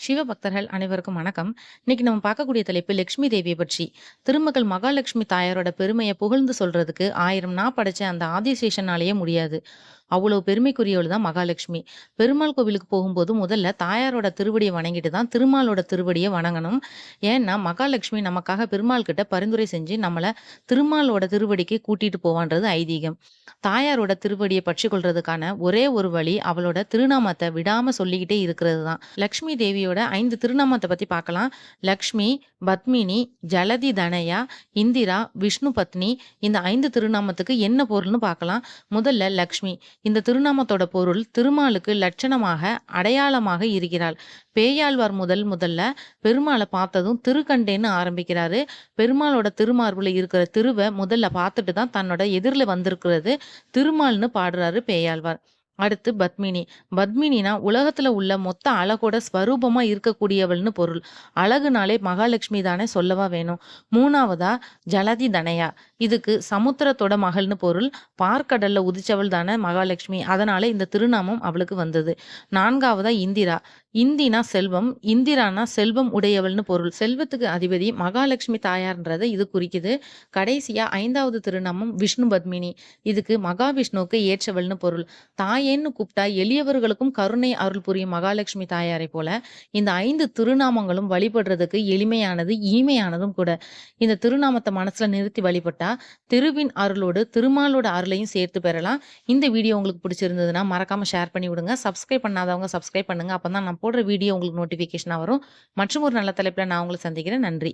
சிவபக்தர்கள் அனைவருக்கும் வணக்கம். இன்னைக்கு நம்ம பார்க்கக்கூடிய தலைப்பு லட்சுமி தேவியை பற்றி. திருமகள் மகாலட்சுமி தாயாரோட பெருமையை புகழ்ந்து சொல்றதுக்கு ஆயிரம் நா படைச்ச அந்த ஆதிசேஷனாலேயே முடியாது. அவ்வளவு பெருமைக்குரியவள் தான் மகாலட்சுமி. பெருமாள் கோவிலுக்கு போகும்போது முதல்ல தாயாரோட திருவடியை வணங்கிட்டு தான் திருமாலோட திருவடியை வணங்கணும். ஏன்னா, மகாலட்சுமி நமக்காக பெருமாள் கிட்ட பரிந்துரை செஞ்சு நம்மளை திருமாலோட திருவடிக்கு கூட்டிட்டு போவான்றது ஐதீகம். தாயாரோட திருவடியை பற்றி கொள்றதுக்கான ஒரே ஒரு வழி அவளோட திருநாமத்தை விடாம சொல்லிக்கிட்டே இருக்கிறது தான். லக்ஷ்மி தேவியோட ஐந்து திருநாமத்தை பத்தி பார்க்கலாம். லக்ஷ்மி, பத்மினி, ஜலதி தனயா, இந்திரா, விஷ்ணு பத்னி இந்த ஐந்து திருநாமத்துக்கு என்ன பொருள்னு பார்க்கலாம். முதல்ல லக்ஷ்மி. இந்த திருநாமத்தோட பொருள் திருமாலுக்கு லட்சணமாக, அடையாளமாக இருக்கிறாள். பேயாழ்வார் முதல் முதல்ல பெருமாளை பார்த்ததும் திருக்கண்டேன்னு ஆரம்பிக்கிறாரு. பெருமாளோட திருமார்புல இருக்கிற திருவ முதல்ல பார்த்துட்டு தான் தன்னோட எதிரில் வந்திருக்கிறது திருமால்னு பாடுறாரு பேயாழ்வார். அடுத்து பத்மினி. பத்மினினா உலகத்துல உள்ள மொத்த அழகோட ஸ்வரூபமா இருக்கக்கூடியவள்னு பொருள். அழகுனாலே மகாலட்சுமி தானே சொல்லவா வேணும். மூணாவதா ஜலதி தனையா இதுக்கு சமுத்திரத்தோட மகள்னு பொருள். பார்க்கடல்ல உதிச்சவள் தானே மகாலட்சுமி. அதனால இந்த திருநாமம் அவளுக்கு வந்தது. நான்காவதா இந்திரா. இந்தினா செல்வம். இந்திரானா செல்வம் உடையவள்னு பொருள். செல்வத்துக்கு அதிபதி மகாலட்சுமி தாயார்ன்றதை இது குறிக்குது. கடைசியா ஐந்தாவது திருநாமம் விஷ்ணு பத்மினி. இதுக்கு மகாவிஷ்ணுவுக்கு ஏற்றவள்னு பொருள். தாயேன்னு கூப்பிட்டா எளியவர்களுக்கும் கருணை அருள் புரியும் மகாலட்சுமி தாயாரைப் போல, இந்த ஐந்து திருநாமங்களும் வழிபடுறதுக்கு எளிமையானது, இனிமையானதும் கூட. இந்த திருநாமத்தை மனசுல நிறுத்தி வழிபட்டா, திருவின் அருளோடு திருமாலோட அருளையும் சேர்த்து பெறலாம். இந்த வீடியோ உங்களுக்கு பிடிச்சிருந்ததுன்னா மறக்காம ஷேர் பண்ணி விடுங்க. சப்ஸ்கிரைப் பண்ணாதவங்க சப்ஸ்கிரைப் பண்ணுங்க. அப்பதான் நான் போடுற வீடியோ உங்களுக்கு நோட்டிஃபிகேஷனாக வரும். மற்றும் ஒரு நல்ல தலைப்பில் நான் உங்களை சந்திக்கிறேன். நன்றி.